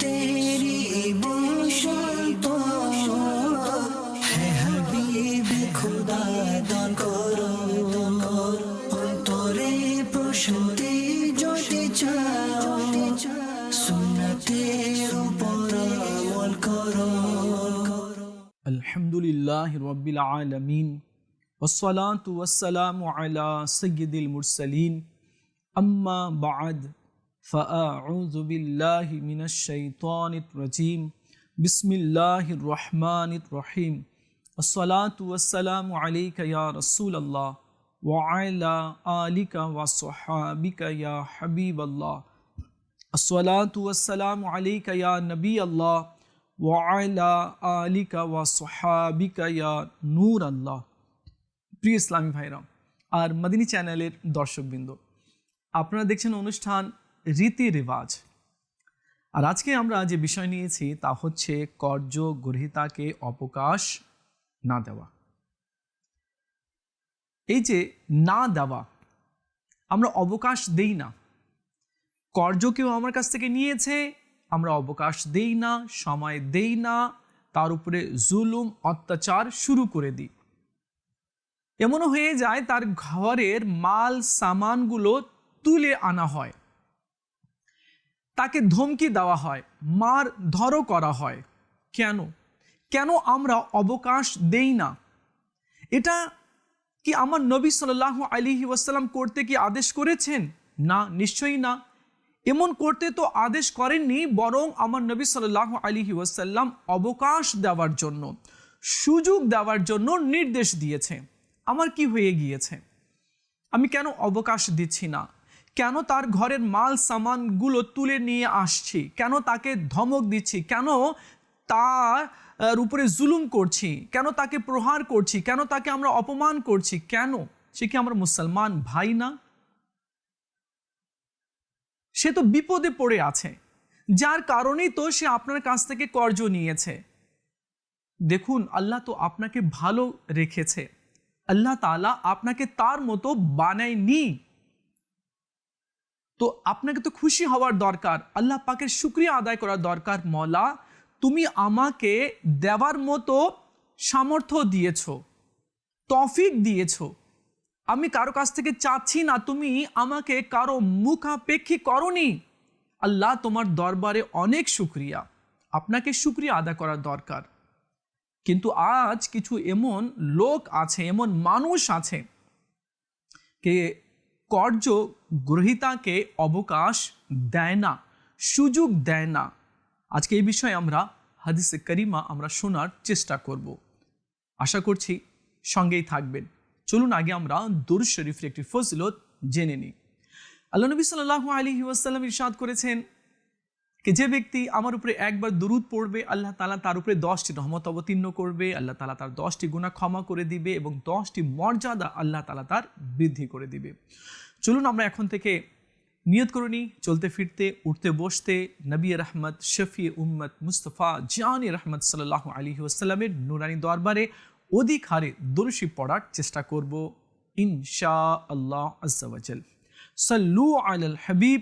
तेरी বসন্ত হে হাবিব খুদা দান করো অন্তরে প্রশান্তি যদি চাও সুন্নতের উপর আমল করো الحمد لله رب العالمين والصلاة والسلام على سيد المرسلين أما بعد فأعوذ بالله من الشيطان الرجيم بسم الله الرحمن الرحيم الصلاة والسلام عليك يا رسول الله وعلى آلك وصحابك يا حبيب الله الصلاة والسلام عليك يا نبي الله وعلى آلك وصحابك يا نور الله প্রিয় ইসলামী ভাইরা আর মদিনী চ্যানেলের দর্শকবৃন্দ আপনারা দেখছেন অনুষ্ঠান রীতি রেওয়াজ আর আজকে আমরা যে বিষয় নিয়েছি তা হচ্ছে কর্য গ্রহিতাকে অবকাশ না দেওয়া। এই যে না দেওয়া, আমরা অবকাশ দেই না। কর্য কেউ আমার কাছ থেকে নিয়েছে, আমরা অবকাশ দেই না, সময় দেই না, তার উপরে জুলুম, অত্যাচার শুরু করে দিই। এমনও হয়ে যায় তার ঘরের মাল সামানগুলো তুলে আনা হয়। তাকে ধমকি দেওয়া হয়, মার ধরো করা হয়। কেন? কেন আমরা অবকাশ দেই না? এটা কি আমার নবী সাল্লাহ আলিহি ওয়াসাল্লাম করতে কি আদেশ করেছেন? না, নিশ্চয়ই না। এমন করতে তো আদেশ করেননি, বরং আমার নবী সাল্লাহ আলিহি ওয়াসাল্লাম অবকাশ দেওয়ার জন্য, সুযোগ দেওয়ার জন্য নির্দেশ দিয়েছে। আমার কি হয়ে গিয়েছে? আমি কেন অবকাশ দিচ্ছি না? কেন তার ঘরের মাল সামানগুলো তুলে নিয়ে আসছি? কেন তাকে ধমক দিচ্ছি? কেন তার উপরে জুলুম করছি? কেন তাকে প্রহার করছি? কেন তাকে আমরা অপমান করছি? কেন? সে কি আমার মুসলমান ভাই না? সে তো বিপদে পড়ে আছে। যার কারণেই তো সে আপনার কাছ থেকে কর্জ নিয়েছে। দেখুন, আল্লাহ তো আপনাকে ভালো রেখেছে। আল্লাহ তাআলা আপনাকে তার মতো বানায়নি। তো আপনাকে তো খুশি হওয়ার দরকার। আল্লাহ পাকের শুক্রিয়া আদায় করার দরকার মলা তুমি আমাকে দেওয়ার মতো সামর্থ্য দিয়েছ, তফিক দিয়েছ। আমি কারও কাছ থেকে চাচ্ছি না, তুমি আমাকে কারও মুখাপেক্ষী করনি। আল্লাহ তোমার দরবারে অনেক শুক্রিয়া। আপনাকে শুক্রিয়া আদায় করার দরকার। কিন্তু আজ কিছু এমন লোক আছে, এমন মানুষ আছে, কে কর্য গ্রহিতাকে অবকাশ দেয় না, সুযোগ দেয় না। আজকে এই বিষয়ে আমরা হাদিসে করিমা আমরা শোনার চেষ্টা করব। আশা করছি সঙ্গেই থাকবেন। চলুন আগে আমরা দুর শরীফের একটি ফজিলত জেনে নিই। আল্লাহ নবী সাল্লাহ আলী ওয়াসাল্লাম ইরশাদ করেছেন যে ব্যক্তি আমার উপরে একবার দুরুদ পড়বে আল্লাহ তালা তার উপরে দশটি রহমত অবতীর্ণ করবে আল্লাহ তালা তার দশটি গুণা ক্ষমা করে দিবে এবং দশটি মর্যাদা আল্লাহ তালা তার বৃদ্ধি করে দিবে চলুন আমরা এখন থেকে নিয়ত করে নিই চলতে ফিরতে উঠতে বসতে নবী রহমত শফি উম্মত মুস্তফা জানি রহমত সাল্লাহ আলী ওসাল্লামের নুরানি দরবারে অধিক হারে দর্শী পড়ার চেষ্টা করব ইনশা আল্লাহ আজ্জাওয়াজাল সাল্লু আল হাবিব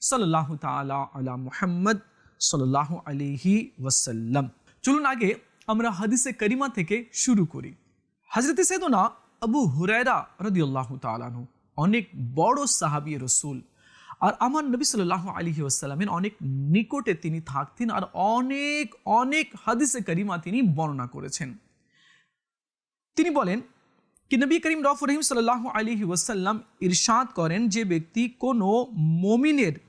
সাল্লাহ তালা আলা মুহাম্মদ সাল্লাহ আলিহি ওয়াসাল্লাম। চলুন আগে আমরা হাদিসে করিমা থেকে শুরু করি। হজরত সেদনা আবু হুরায়রা রদিউল্লাহ তালানু অনেক বড় সাহাবি রসুল। আর আমার নবী সাল্লাহ আলহি ওয়াসাল্লামের অনেক নিকটে তিনি থাকতেন আর অনেক অনেক হাদিসে করিমা তিনি বর্ণনা করেছেন। তিনি বলেন কি নবী করিম রফ রহিম সাল্লাহ আলহি ওয়াসাল্লাম ইরশাদ করেন যে ব্যক্তি কোনো মমিনের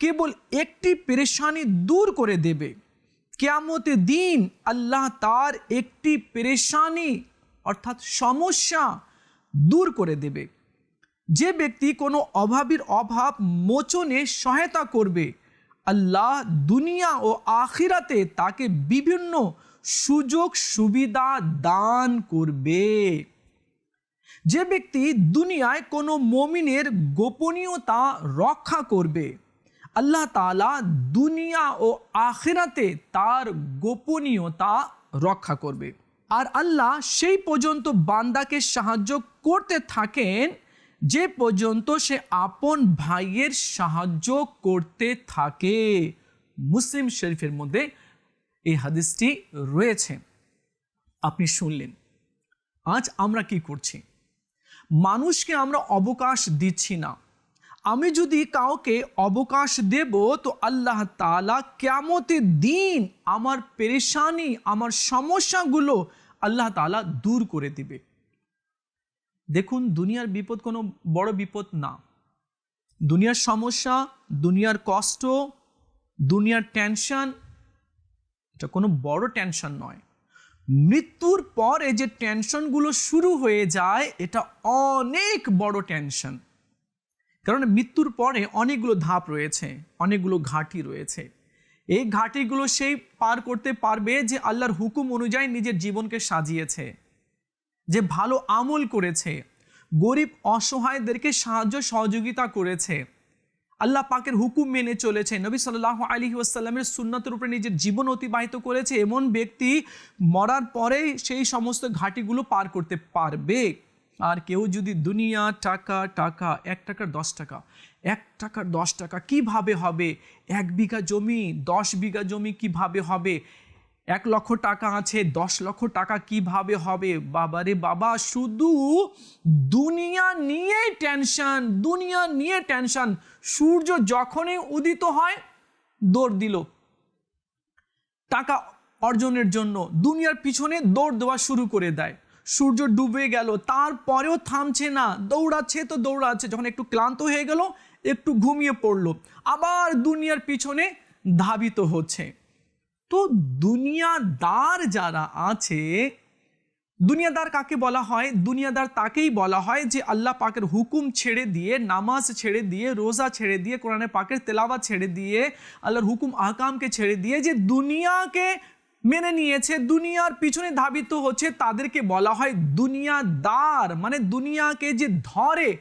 কেবল একটি পেরেশানি দূর করে দেবে। কেয়ামতে দিন আল্লাহ তার একটি পেরেশানি, অর্থাৎ সমস্যা, দূর করে দেবে। যে ব্যক্তি কোনো অভাবের অভাব মোচনে সহায়তা করবে, আল্লাহ দুনিয়া ও আখিরাতে তাকে বিভিন্ন সুযোগ, সুবিধা দান করবে। যে ব্যক্তি দুনিয়ায় কোনো মমিনের গোপনীয়তা রক্ষা করবে আল্লাহ তালা দুনিয়া ও আখেরাতে তার গোপনীয়তা রক্ষা করবে। আর আল্লাহ সেই পর্যন্ত বান্দাকে সাহায্য করতে থাকেন, যে পর্যন্ত সে আপন ভাইয়ের সাহায্য করতে থাকে। মুসলিম শরীফের মধ্যে এই হাদিসটি রয়েছে। আপনি শুনলেন, আজ আমরা কি করছি? মানুষকে আমরা অবকাশ দিচ্ছি না। আমি যদি কাউকে অবকাশ দেব, তো আল্লাহ তালা কেমতের দিন আমার পেরেশানি, আমার সমস্যাগুলো আল্লাহ তালা দূর করে দিবে। দেখুন, দুনিয়ার বিপদ কোনো বড় বিপদ না। দুনিয়ার সমস্যা, দুনিয়ার কষ্ট, দুনিয়ার টেনশন এটা কোনো বড় টেনশন নয়। মৃত্যুর পরে যে টেনশনগুলো শুরু হয়ে যায়, এটা অনেক বড় টেনশন কারণ মৃত্যুর পরে অনেকগুলো ধাপ রয়েছে, অনেকগুলো ঘাঁটি রয়েছে। এই ঘাটিগুলো সেই পার করতে পারবে যে আল্লাহর হুকুম অনুযায়ী নিজের জীবনকে সাজিয়েছে, যে ভালো আমল করেছে, গরিব অসহায়দেরকে সাহায্য সহযোগিতা করেছে। আল্লাহ পাকের হুকুম মেনে চলেছে। নবী সাল্লাহ আলী ওয়াসাল্লামের সুন্নতের উপরে নিজের জীবন অতিবাহিত করেছে। এমন ব্যক্তি মরার পরেই সেই সমস্ত ঘাটিগুলো পার করতে পারবে। আর কেউ যদি দুনিয়া টাকা টাকা, এক টাকার দশ টাকা, এক টাকার দশ টাকা কীভাবে হবে? এক বিঘা জমি, দশ বিঘা জমি কীভাবে হবে? এক লক্ষ টাকা আছে, দশ লক্ষ টাকা কীভাবে হবে? বাবারে বাবা, শুধু দুনিয়া নিয়ে টেনশন দুনিয়া নিয়ে টেনশন সূর্য যখনই উদিত হয়, দৌড় দিল। টাকা অর্জনের জন্য দুনিয়ার পিছনে দৌড় দেওয়া শুরু করে দেয়। সূর্য ডুবে গেল, তারপরেও থামছে না। দৌড়াচ্ছে তো দৌড়াচ্ছে, যখন একটু ক্লান্ত হয়ে গেল, একটু ঘুমিয়ে পড়ল। আবার দুনিয়ার পিছনে ধাবিত হচ্ছে। তো দুনিয়াদার যারা আছে, দুনিয়াদার কাকে বলা হয়? দুনিয়াদার তাকেই বলা হয় যে আল্লাহ পাকের হুকুম ছেড়ে দিয়ে, নামাজ ছেড়ে দিয়ে, রোজা ছেড়ে দিয়ে, কোরআনে পাকের তেলাওয়া ছেড়ে দিয়ে, আল্লাহর হুকুম, আহকামকে ছেড়ে দিয়ে যে দুনিয়াকে মেনে নিয়েছে, দুনিয়ার পিছনে ধাবিত হচ্ছে, তাদেরকে বলা হয় দুনিয়াদার। মানে দুনিয়াকে যে ধরে,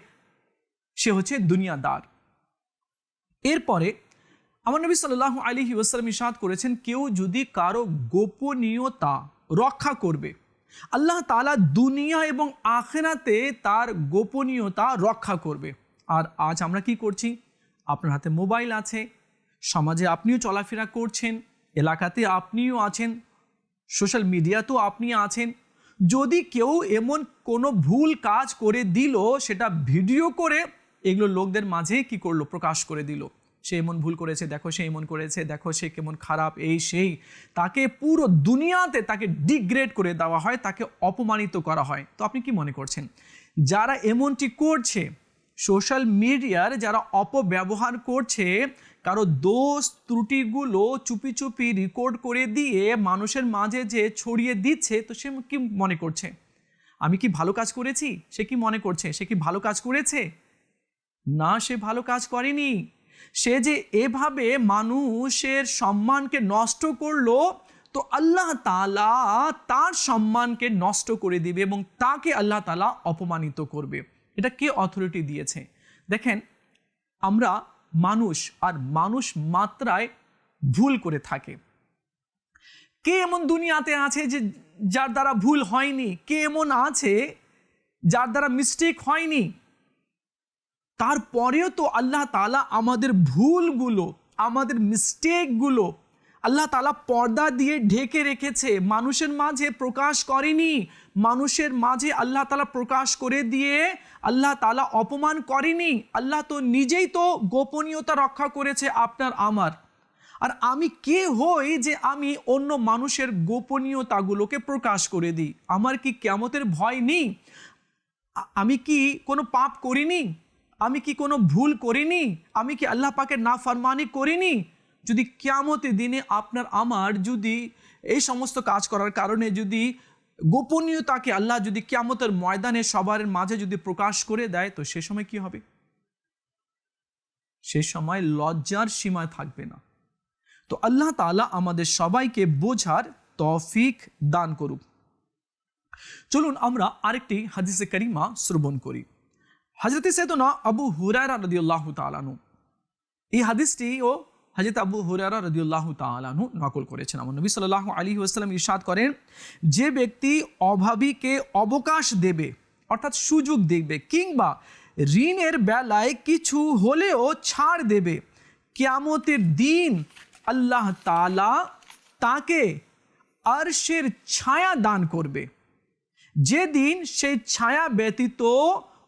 সে হচ্ছে দুনিয়াদার। এরপরে আমার নবী সাল্লাহ আলী ওয়াসালাম ইসাদ করেছেন, কেউ যদি কারও গোপনীয়তা রক্ষা করবে, আল্লাহ তালা দুনিয়া এবং আখেরাতে তার গোপনীয়তা রক্ষা করবে। আর আজ আমরা কি করছি? আপনার হাতে মোবাইল আছে, সমাজে আপনিও চলাফেরা করছেন এলাকাতে আপনিও আছেন সোশ্যাল মিডিয়াতেও আপনি আছেন। যদি কেউ এমন কোনো ভুল কাজ করে দিল, সেটা ভিডিও করে এগুলো লোকদের মাঝে কি করল? প্রকাশ করে দিল। সে এমন ভুল করেছে, দেখো সে এমন করেছে, দেখো সে কেমন খারাপ, এই সেই। তাকে পুরো দুনিয়াতে তাকে ডিগ্রেড করে দেওয়া হয়, তাকে অপমানিত করা হয়। তো আপনি কি মনে করছেন? যারা এমনটি করছে সোশ্যাল মিডিয়ার যারা অপব্যবহার করছে কারও দোষ ত্রুটিগুলো চুপি চুপি রেকর্ড করে দিয়ে মানুষের মাঝে যে ছড়িয়ে দিচ্ছে, তো সে কি মনে করছে? আমি কি ভালো কাজ করেছি? সে কি মনে করছে? সে কি ভালো কাজ করেছে? না, সে ভালো কাজ করেনি। সে যে এভাবে মানুষের সম্মানকে নষ্ট করল, তো আল্লাহ তালা তার সম্মানকে নষ্ট করে দিবে এবং তাকে আল্লাহ তালা অপমানিত করবে। এটা কে অথরিটি দিয়েছে? দেখেন, আমরা মানুষ আর মানুষ মাত্রায় ভুল করে থাকে। কে এমন দুনিয়াতে আছে যে যার দ্বারা ভুল হয়নি? কে এমন আছে যার দ্বারা মিস্টেক হয়নি? তারপরেও তো আল্লাহ তালা আমাদের ভুলগুলো, আমাদের মিস্টেকগুলো আল্লাহ তালা পর্দা দিয়ে ঢেকে রেখেছে। মানুষের মাঝে প্রকাশ করেনি। মানুষের মাঝে আল্লাহ তালা প্রকাশ করে দিয়ে আল্লাহ তালা অপমান করেনি। আল্লাহ তো নিজেই তো গোপনীয়তা রক্ষা করেছে আপনার, আমার। আর আমি কে হই যে আমি অন্য মানুষের গোপনীয়তাগুলোকে প্রকাশ করে দিই? আমার কি কেমতের ভয় নেই? আমি কি কোনো পাপ করিনি? আমি কি কোনো ভুল করিনি? আমি কি আল্লাহ পাকের না ফরমানি করিনি? যদি কিয়ামতের দিনে আপনার, আমার যদি এই সমস্ত কাজ করার কারণে যদি গোপনীয়তাকে আল্লাহ যদি কিয়ামতের ময়দানে সবার মাঝে যদি প্রকাশ করে দেয়, তো সে সময় কি হবে? সে সময় লজ্জার সীমায় থাকবে না। তো আল্লাহ তাআলা আমাদের সবাইকে বোঝার তফিক দান করুক। চলুন আমরা আরেকটি হাদিসে করিমা শ্রবণ করি। হজরত সৈদনা আবু হুরারা রদিউল্লাহ তালানু এই হাদিসটি ও হজরত আবু হুরারা রদিউল্লাহ তালানু নকল করেছেন। আমার নবী সাল্লাহ আলী আসসালাম ইরশাদ করেন, যে ব্যক্তি অভাবীকে অবকাশ দেবে, অর্থাৎ সুযোগ দেখবে, কিংবা ঋণের বেলায় কিছু হলেও ছাড় দেবে, কেয়ামতের দিন আল্লাহ তালা তাকে আরশের ছায়া দান করবে। যেদিন সেই ছায়া ব্যতীত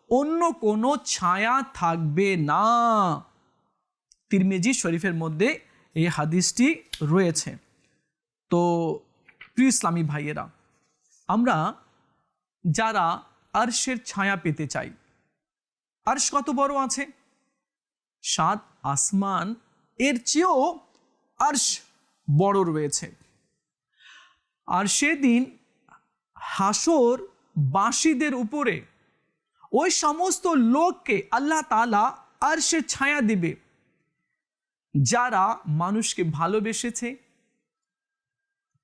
অন্য কোনো ছায়া থাকবে না। তিরমিজি শরীফের মধ্যে এই হাদিসটি রয়েছে। তো প্রিয় ইসলামী ভাইয়েরা, আমরা যারা আরশের ছায়া পেতে চাই, আরশ কত বড় আছে? সাত আসমান, এর চেয়েও আরশ বড় রয়েছে। আর সেদিন হাসর বাসীদের উপরে ওই সমস্ত লোককে আল্লাহ তালা আরশের ছায়া দিবে। যারা মানুষকে ভালোবেসেছে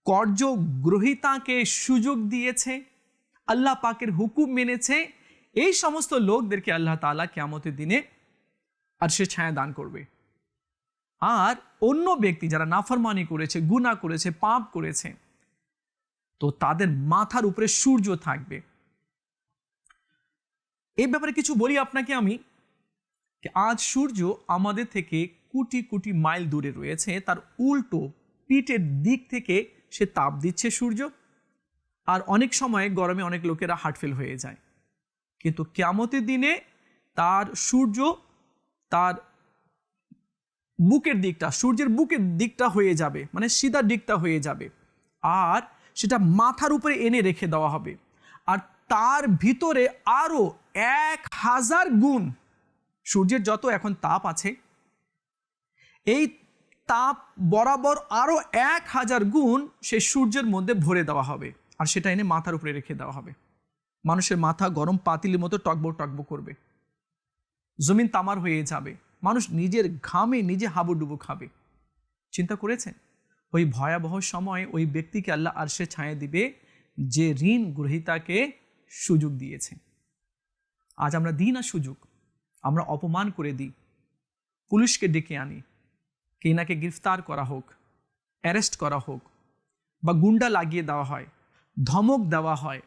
কর্য গ্রহিতাকে সুযোগ দিয়েছে, আল্লাহ পাকের হুকুম মেনেছে, এই সমস্ত লোকদেরকে আল্লাহ তালা কেমতের দিনে আর সে ছায়া দান করবে। আর অন্য ব্যক্তি যারা নাফরমানি করেছে, গুনাহ করেছে, পাপ করেছে, তো তাদের মাথার উপরে সূর্য থাকবে। এই ব্যাপারে কিছু বলি আপনাকে আমি আজ সূর্য আমাদের থেকে কোটি কোটি মাইল দূরে রয়েছে, তার উল্টো পিঠের দিক থেকে সে তাপ দিচ্ছে সূর্য। আর অনেক সময় গরমে অনেক লোকেরা হার্টফেল হয়ে যায়। কিন্তু কেমতের দিনে তার সূর্য তার বুকের দিকটা, সূর্যের বুকের দিকটা হয়ে যাবে মানে সিধা দিকটা হয়ে যাবে। আর সেটা মাথার উপরে এনে রেখে দেওয়া হবে। আর তার ভিতরে আরও এক হাজার গুণ সূর্যের যত এখন তাপ আছে এই তাপ বরাবর আরও এক হাজার গুণ সেই সূর্যের মধ্যে ভরে দেওয়া হবে। আর সেটা এনে মাথার উপরে রেখে দেওয়া হবে। মানুষের মাথা গরম পাতিলের মতো টকবো টকবো করবে। জমিন তামার হয়ে যাবে। মানুষ নিজের ঘামে নিজে হাবুডুবু খাবে। চিন্তা করেছেন? ওই ভয়াবহ সময় ওই ব্যক্তিকে আল্লাহ আর সে ছায়া দিবে যে ঋণ গ্রহীতাকে সুযোগ দিয়েছে। আজ আমরা দিই না সুযোগ। আমরা অপমান করে দিই। পুলিশকে ডেকে আনি। কে নাকে গ্রেফতার করা হোক, অ্যারেস্ট করা হোক বা গুন্ডা লাগিয়ে দেওয়া হয়, ধমক দেওয়া হয়,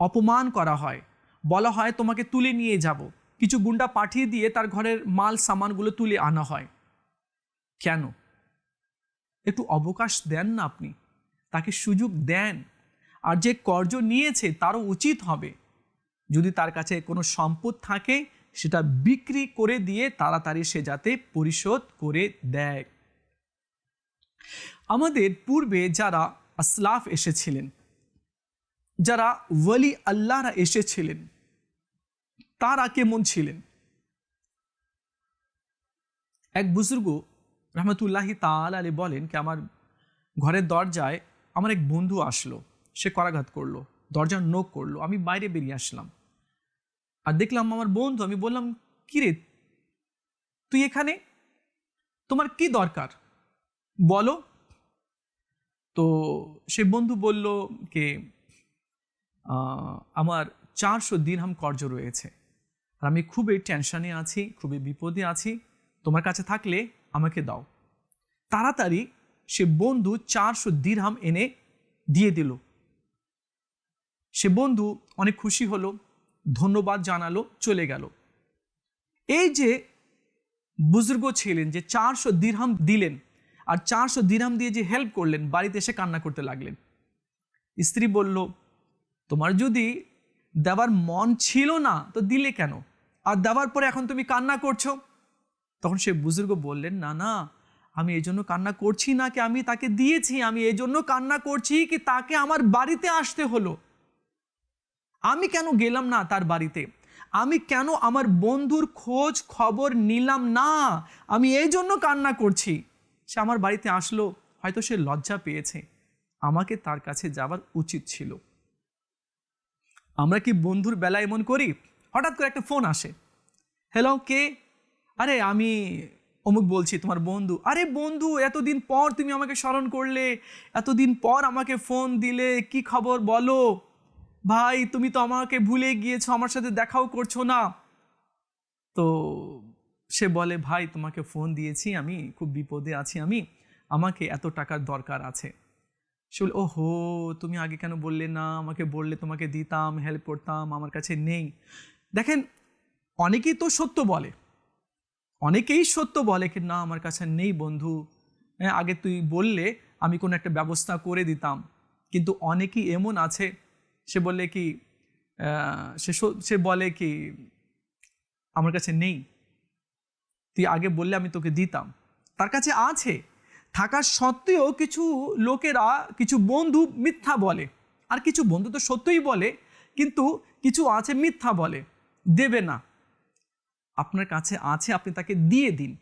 অপমান করা হয়, বলা হয় তোমাকে তুলে নিয়ে যাব। কিছু গুন্ডা পাঠিয়ে দিয়ে তার ঘরের মাল, সামানগুলো তুলে আনা হয়। কেন? একটু অবকাশ দেন না আপনি। তাকে সুযোগ দেন। আর যে কর্জ নিয়েছে তারও উচিত হবে। যদি তার কাছে কোনো সম্পদ থাকে সেটা বিক্রি করে দিয়ে তাড়াতাড়ি সে যাতে পরিশোধ করে দেয়। আমাদের পূর্বে যারা আসলাফ এসেছিলেন, যারা ওয়ালি আল্লাহরা এসেছিলেন, তারা কেমন ছিলেন? এক বুজুর্গ রহমতুল্লাহি তাল আলী বলেন কি, আমার ঘরের দরজায় আমার এক বন্ধু আসলো। সে করাঘাত করল, দরজার নোক করল। আমি বাইরে বেরিয়ে আসলাম। আর দেখলাম আমার বন্ধু, আমি বললাম, কিরে, তুই এখানে? তোমার কি দরকার? বলো। তো সে বন্ধু বলল কে আমার চারশো দিরহাম কর্জ রয়েছে। আর আমি খুবই টেনশনে আছি, খুবই বিপদে আছি। তোমার কাছে থাকলে আমাকে দাও। তাড়াতাড়ি সে বন্ধু চারশো দিরহাম এনে দিয়ে দিল। সে বন্ধু অনেক খুশি হলো। ধন্যবাদ জানালো, চলে গেল। এই যে বুজুর্গ ছিলেন, যে চারশো দিরহাম দিলেন আর চারশো দিরহাম দিয়ে যে হেল্প করলেন, বাড়িতে এসে কান্না করতে লাগলেন। স্ত্রী বলল, তোমার যদি দেওয়ার মন ছিল না, তো দিলে কেন? আর দেওয়ার পরে এখন তুমি কান্না করছ? তখন সে বুজুর্গ বললেন, না না, আমি এই জন্য কান্না করছি না কি আমি তাকে দিয়েছি, আমি এই জন্য কান্না করছি কি তাকে আমার বাড়িতে আসতে হলো? আমি কেন গেলাম না তার বাড়িতে? আমি কেন আমার বন্ধুর খোঁজ খবর নিলাম না? আমি এই জন্য কান্না করছি। সে আমার বাড়িতে আসলো, হয়তো সে লজ্জা পেয়েছে। আমাকে তার কাছে যাওয়ার উচিত ছিল। আমরা কি বন্ধুর বেলা এমন করি? হঠাৎ করে একটা ফোন আসে। হ্যালো কে? আরে, আমি অমুক বলছি, তোমার বন্ধু। আরে, বন্ধু, এতদিন পর তুমি আমাকে স্মরণ করলে, এতদিন পর আমাকে ফোন দিলে, কি খবর বলো? ভাই, তুমি তো আমাকে ভুলে গিয়েছো, আমার সাথে দেখাও করছ না। তো সে বলে, ভাই, তোমাকে ফোন দিয়েছি আমি, খুব বিপদে আছি আমি, আমাকে এত টাকার দরকার আছে। সে বলে, ওহো, তুমি আগে কেন বললে না? আমাকে বললে তোমাকে দিতাম হেল্প করতাম, আমার কাছে নেই। দেখেন, অনেকেই তো সত্য বলে। অনেকেই সত্য বলে কি, না, আমার কাছে নেই বন্ধু। হ্যাঁ আগে তুই বললে আমি কোনো একটা ব্যবস্থা করে দিতাম। কিন্তু অনেকেই এমন আছে সে বললে কি সে সে বলে কি, আমার কাছে নেই। তুই আগে বললে আমি তোকে দিতাম। তার কাছে আছে। থাকা সত্ত্বেও কিছু লোকেরা, কিছু বন্ধু মিথ্যা বলে। আর কিছু বন্ধু তো সত্যই বলে, কিন্তু কিছু আছে মিথ্যা বলে। দেবে না। আপনার কাছে আছে, আপনি তাকে দিয়ে দিন।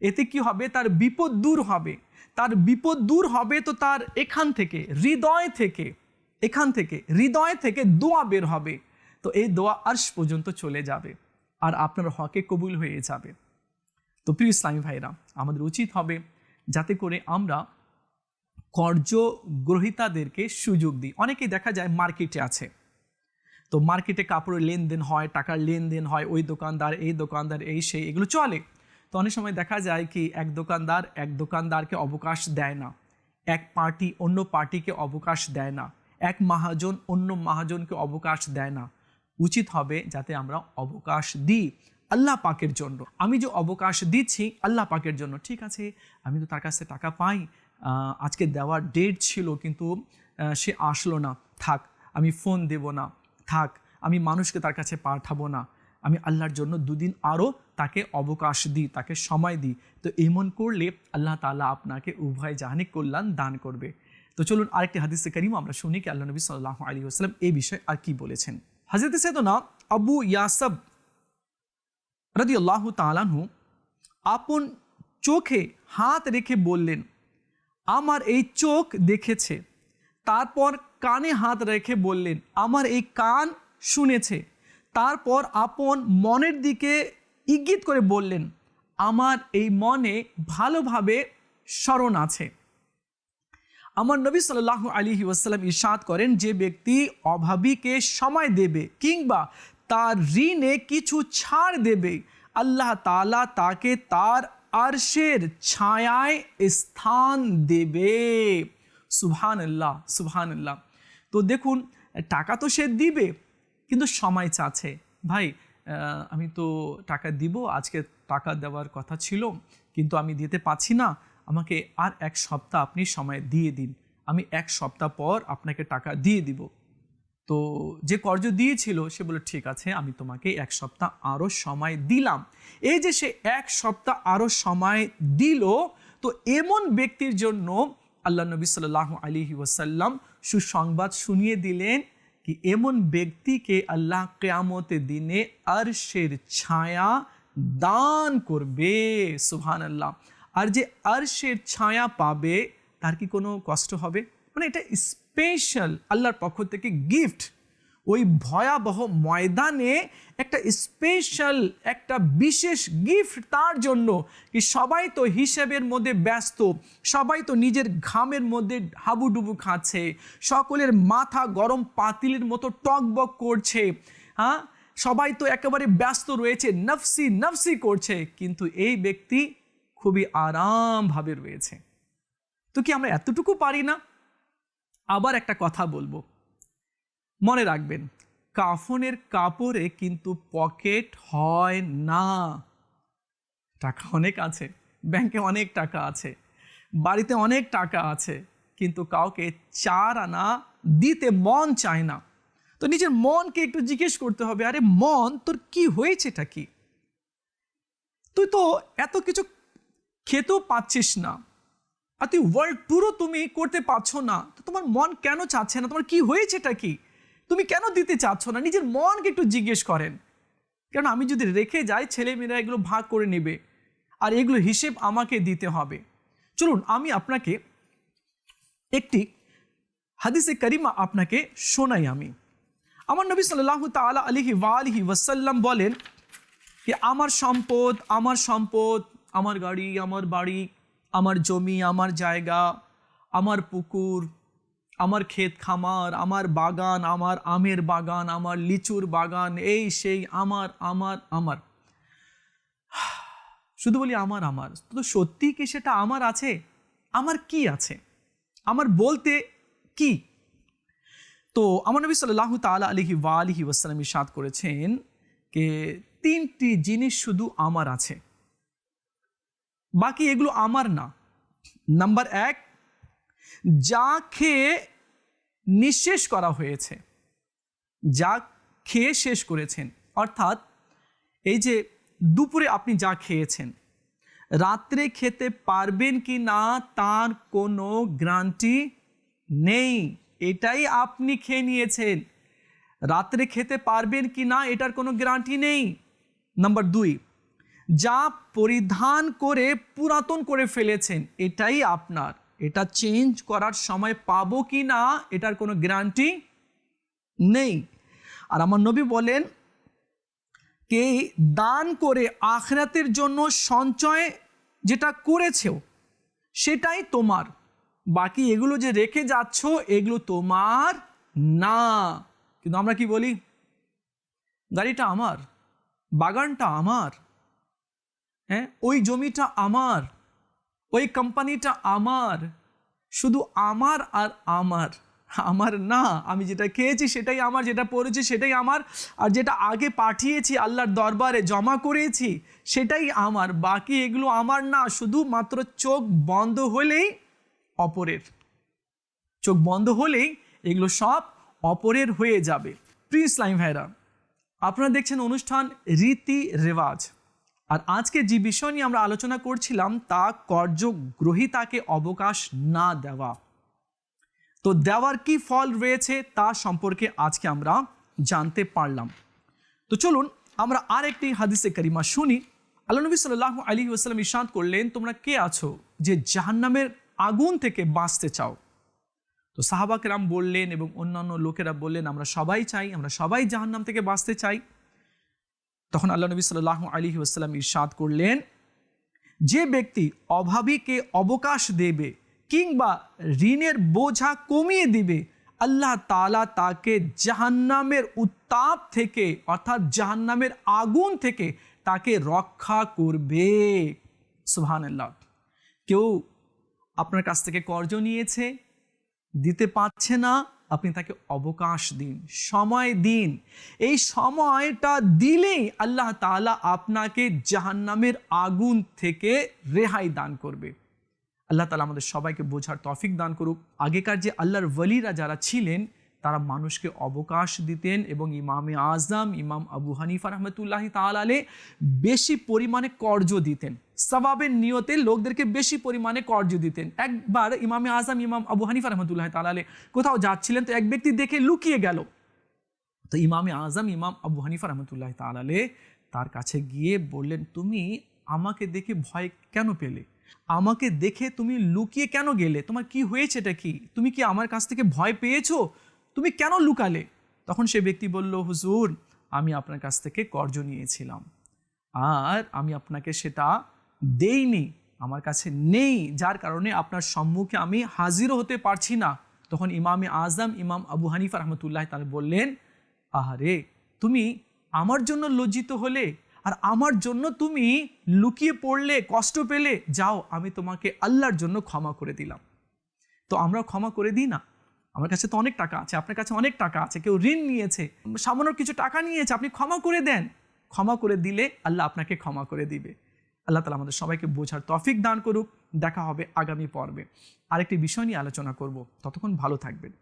এতে কি হবে? তার বিপদ দূর হবে। তার বিপদ দূর হবে তো তার এখান থেকে, হৃদয় থেকে। এখান থেকে, হৃদয় থেকে দোয়া বের হবে। তো এই দোয়া আর্শ পর্যন্ত চলে যাবে আর আপনার হকে কবুল হয়ে যাবে। তো প্রিয় ইসলামী ভাইরা আমাদের উচিত হবে যাতে করে আমরা কর্য গ্রহিতাদেরকে সুযোগ দিই। অনেকেই দেখা যায় মার্কেটে আছে। তো মার্কেটে কাপড়ের লেনদেন হয়, টাকার লেনদেন হয়, ওই দোকানদার, এই দোকানদার, এই সেই, এগুলো চলে। তো অনেক সময় দেখা যায় কি, এক দোকানদার এক দোকানদারকে অবকাশ দেয় না। এক পার্টি অন্য পার্টিকে অবকাশ দেয় না। এক মহাজন অন্য মহাজনকে অবকাশ দেয় না। উচিত হবে যাতে আমরা অবকাশ দিই আল্লাহ পাকের জন্য। আমি যে অবকাশ দিচ্ছি আল্লাহ পাকের জন্য, ঠিক আছে? আমি তো তার কাছে টাকা পাই। আজকে দেওয়ার ডেট ছিল কিন্তু সে আসলো না। থাক, আমি ফোন দেব না। থাক, আমি মানুষকে তার কাছে পাঠাবো না। আমি আল্লাহর জন্য দুদিন আরও তাকে অবকাশ দিই, তাকে সময় দিই। তো এমন করলে আল্লাহ তাআলা আপনাকে উভয় জাহানিক কল্যাণ দান করবে। তো চলুন আরেকটি হাদিসে করিম আমরা শুনি কি আল্লাহ নবী সাল্লাহ আলী আসলাম এই বিষয়ে আর কি বলেছেন। হাজরত সেদনা আবু ইয়াসব রাদি আল্লাহ তালানহু আপন চোখে হাত রেখে বললেন, আমার এই চোখ দেখেছে। তারপর কানে হাত রেখে বললেন, আমার এই কান শুনেছে। তারপর আপন মনের দিকে ইঙ্গিত করে বললেন, আমার এই মনে ভালোভাবে স্মরণ আছে। আমার নবী সাল্লাহ আলী ওয়াসাল্লাম ইরশাদ করেন, যে ব্যক্তি অভাবীকে সময় দেবে কিংবা তার ঋণে কিছু ছাড় দেবে, আল্লাহ তাআলা তাকে তার আরশের ছায়ায় স্থান দেবে। সুবহান আল্লাহ সুবহান আল্লাহ তো দেখুন, টাকা তো সে দিবে, কিন্তু সময় চাচ্ছে। ভাই আমি তো টাকা দিব, আজকে টাকা দেওয়ার কথা ছিল, কিন্তু আমি দিতে পাচ্ছি না। আমাকে আর এক সপ্তাহ আপনি সময় দিয়ে দিন। আমি এক সপ্তাহ পর আপনাকে টাকা দিয়ে দিব। তো যে কর্জ দিয়েছিল, সে বলে ঠিক আছে, আমি তোমাকে এক সপ্তাহ আরও সময় দিলাম। এই যে সে এক সপ্তাহ আরও সময় দিল, তো এমন ব্যক্তির জন্য আল্লাহ নবী সাল্লাহ আলী ওয়াসাল্লাম সুসংবাদ শুনিয়ে দিলেন কি এমন ব্যক্তিকে আল্লাহ কেয়ামতে দিনে আরশের ছায়া দান করবে। সুহান আল্লাহ আর যে আরশের ছায়া পাবে, তার কি কোনো কষ্ট হবে? মানে এটা স্পেশাল আল্লাহর পক্ষ থেকে গিফট ওই ভয়াবহ ময়দানে একটা স্পেশাল একটা বিশেষ গিফট তার জন্য কি সবাই তো হিসেবের মধ্যে ব্যস্ত, সবাই তো নিজের ঘামের মধ্যে হাবুডুবু খাচ্ছে, সকলের মাথা গরম পাতিলের মতো টকবক করছে হ্যাঁ? সবাই তো একেবারে ব্যস্ত রয়েছে, নফসি নফসি করছে, কিন্তু এই ব্যক্তি খুবই আরামভাবে রয়েছে। তো কি আমরা এতটুকু পারি না? আবার একটা কথা বলব। মনে রাখবেন, কাফনের কাপড়ে কিন্তু পকেট হয় না। টাকা অনেক আছে, ব্যাংকে অনেক টাকা আছে, বাড়িতে অনেক টাকা আছে, কিন্তু কাউকে চার আনা দিতে মন চায় না। তো নিজের মনকে একটু জিজ্ঞেস করতে হবে, আরে মন, তোর কি হয়েছেটা কি? তুই তো এত কিছু খেতেও পাচ্ছিস না। আর তুই ওয়ার্ল্ড ট্যুরও তুমি করতে পারছ না। তো তোমার মন কেন চাচ্ছে না? তোমার কি হয়েছে এটা কি? তুমি কেন দিতে চাচ্ছ না? নিজের মনকে একটু জিজ্ঞেস করেন। কারণ আমি যদি রেখে যাই, ছেলেমেয়েরা এগুলো ভাগ করে নেবে। আর এগুলো হিসেব আমাকে দিতে হবে। চলুন, আমি আপনাকে একটি হাদিসে করিমা আপনাকে শোনাই আমি। আমার নবী সাল্লাহ তালা আলিহি ওয়ালিহি ওয়াসাল্লাম বলেন যে, আমার সম্পদ আমার সম্পদ আমার গাড়ি, আমার বাড়ি, আমার জমি, আমার জায়গা, আমার পুকুর, আমার ক্ষেত খামার, আমার বাগান, আমার আমের বাগান, আমার লিচুর বাগান, এই সেই আমার আমার আমার। শুধু বলি আমার আমার। তো সত্যি কি সেটা আমার আছে? আমার কি আছে? আমার বলতে কি? তো আমার নবী সাল্লাহ তালা আলহি ওয়া আলহি ওয়াসালাম ইসাদ করেছেন যে তিনটি জিনিস শুধু আমার আছে। বাকি এগুলো আমার না। নাম্বার এক, যা খেয়ে নিঃশেষ করা হয়েছে, যা খেয়ে শেষ করেছেন। অর্থাৎ এই যে দুপুরে আপনি যা খেয়েছেন, রাত্রে খেতে পারবেন কি না তার কোনো গ্যারান্টি নেই। এটাই আপনি খেয়ে নিয়েছেন। রাত্রে খেতে পারবেন কি না এটার কোনো গ্যারান্টি নেই। নাম্বার দুই যা পরিধান করে পুরাতন করে ফেলেছেন, এটাই আপনার। এটা চেঞ্জ করার সময় পাবো কি না, এটার কোনো গ্যারান্টি নেই। আর আমার নবী বলেন, কে দান করে আখরাতের জন্য সঞ্চয় যেটা করেছেও, সেটাই তোমার। বাকি এগুলো যে রেখে যাচ্ছ, এগুলো তোমার না। কিন্তু আমরা কি বলি? গাড়িটা আমার, বাগানটা আমার। হ্যাঁ? ওই জমিটা আমার, ওই কোম্পানিটা আমার। শুধু আমার আর আমার আমার না, আমি যেটা খেয়েছি সেটাই আমার, যেটা পড়েছি সেটাই আমার। আর যেটা আগে পাঠিয়েছি আল্লাহর দরবারে, জমা করেছি সেটাই আমার, বাকি এগুলো আমার না, শুধুমাত্র চোখ বন্ধ হলেই অপরের। চোখ বন্ধ হলেই এগুলো সব অপরের হয়ে যাবে। প্রিয় ইসলাম ভাইরা, আপনারা দেখছেন অনুষ্ঠান রীতি রেওয়াজ আর আজকে যে বিষয় নিয়ে আমরা আলোচনা করছিলাম, তা কার্যগ্রহিতাকে অবকাশ না দেওয়া। তো দেওয়ার কি ফল রয়েছে, তা সম্পর্কে আজকে আমরা জানতে পারলাম। তো চলুন, আমরা আর একটি হাদিসে করিমা শুনি। আল্লাহ নবী সাল্লাহ আলী ওসালাম ইশাদ করলেন, তোমরা কে আছো যে জাহান্নামের আগুন থেকে বাঁচতে চাও? তো সাহাবাকেরাম বললেন এবং অন্যান্য লোকেরা বললেন, আমরা সবাই চাই, আমরা সবাই জাহান্নাম থেকে বাঁচতে চাই। তখন আল্লাহ নবী সাল্লাহ আলী ওসালাম ইরশাদ করলেন, যে ব্যক্তি অভাবীকে অবকাশ দেবে কিংবা ঋণের বোঝা কমিয়ে দিবে, আল্লাহ তালা তাকে জাহান্নামের উত্তাপ থেকে, অর্থাৎ জাহান্নামের আগুন থেকে তাকে রক্ষা করবে। সুহান আল্লাহ কেউ আপনার কাছ থেকে কর্জ নিয়েছে, দিতে পারছে না আপনি তাকে অবকাশ দিন, সময় দিন। এই সময়টা দিলেই আল্লাহ তালা আপনাকে জাহান্নামের আগুন থেকে রেহাই দান করবে। আল্লাহ তালা আমাদের সবাইকে বোঝার তফিক দান করুক। আগেকার যে আল্লাহর ওলিরা যারা ছিলেন তারা মানুষকে অবকাশ দিতেন এবং ইমামে আজম, ইমাম আবু হানিফা রহমতুল্লাহ তালালে বেশি পরিমাণে কর্জ দিতেন। সবাবের নিয়তে লোকদেরকে বেশি পরিমাণে কর্জ দিতেন। একবার ইমামে আজম, ইমাম আবু হানিফা রহমতুল্লাহ তালালে কোথাও যাচ্ছিলেন তো এক ব্যক্তি দেখে লুকিয়ে গেল। তো ইমামে আজম, ইমাম আবু হানিফা রহমতুল্লাহ তালালে তার কাছে গিয়ে বললেন, তুমি আমাকে দেখে ভয় কেন পেলে? আমাকে দেখে তুমি লুকিয়ে কেন গেলে? তোমার কি হয়েছে এটা কি? তুমি কি আমার কাছ থেকে ভয় পেয়েছ? তুমি কেন লুকালে? তখন সে ব্যক্তি বলল, হুজুর, আমি আপনার কাছ থেকে কর্জ নিয়েছিলাম। আর আমি আপনাকে সেটা দেইনি, আমার কাছে নেই, যার কারণে আপনার সম্মুখে আমি হাজিরও হতে পারছি না। তখন ইমামে আজম, ইমাম আবু হানিফা রহমতুল্লাহ তাহলে বললেন, আহারে, তুমি আমার জন্য লজ্জিত হলে আর আমার জন্য তুমি লুকিয়ে পড়লে, কষ্ট পেলে, যাও, আমি তোমাকে আল্লাহর জন্য ক্ষমা করে দিলাম। তো আমরা ক্ষমা করে দিই না? আমার কাছে তো অনেক টাকা আছে, আপনার কাছে অনেক টাকা আছে, কেউ ঋণ নিয়েছে, সামান্য কিছু টাকা নিয়েছে, আপনি ক্ষমা করে দেন। ক্ষমা করে দিলে আল্লাহ আপনাকে ক্ষমা করে দিবে। আল্লাহ তালা আমাদের সবাইকে বোঝার তফিক দান করুক। দেখা হবে আগামী পর্বে। আরেকটি বিষয় নিয়ে আলোচনা করব। ততক্ষণ ভালো থাকবেন।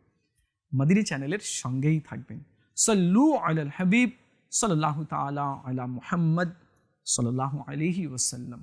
মাদিনী চ্যানেলের সঙ্গেই থাকবেন। সল্লু আল হাবিব সাল্লাহ তালা আলা মুহাম্মদ সাল্লাহ আলহি ওসাল্লাম